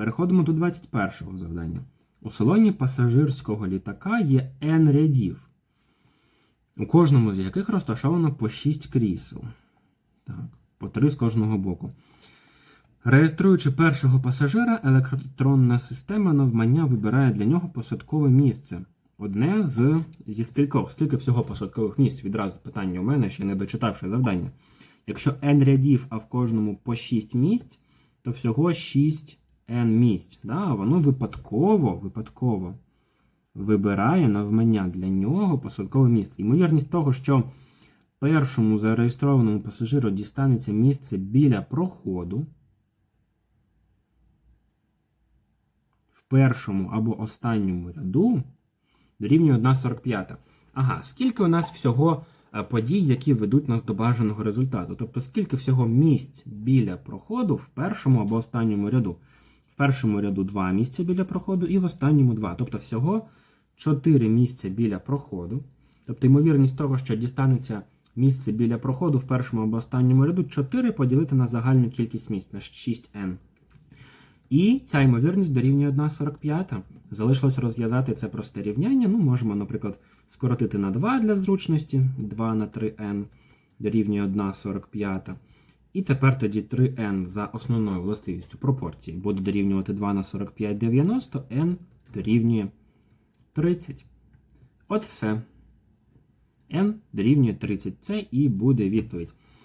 Переходимо до 21-го завдання. У салоні пасажирського літака є N рядів, у кожному з яких розташовано по 6 крісел. Так, по 3 з кожного боку. Реєструючи першого пасажира, електронна система навмання вибирає для нього посадкове місце. Одне з зі скількох, скільки всього посадкових місць? Відразу питання у мене, ще не дочитавши завдання. Якщо n рядів, а в кожному по 6 місць, то всього 6 n місць. Да? Воно випадково, випадково вибирає навмання для нього посадкове місце. Ймовірність того, що першому зареєстрованому пасажиру дістанеться місце біля проходу. В першому або останньому ряду дорівнює 1,45. Ага, скільки у нас всього е, подій, які ведуть нас до бажаного результату? Тобто, скільки всього місць біля проходу в першому або останньому ряду? Першому ряду 2 місця біля проходу і в останньому 2. Тобто всього 4 місця біля проходу. Тобто, ймовірність того, що дістанеться місце біля проходу в першому або останньому ряду, 4 поділити на загальну кількість місць на 6n. І ця ймовірність дорівнює 1,45. Залишилось розв'язати це просте рівняння. Ну, можемо, наприклад, скоротити на 2 для зручності. 2 на 3n дорівнює 1,45. І тепер тоді 3n за основною властивістю пропорції буде дорівнювати 2 на 45 90, n дорівнює 30. От все. n дорівнює 30. Це і буде відповідь.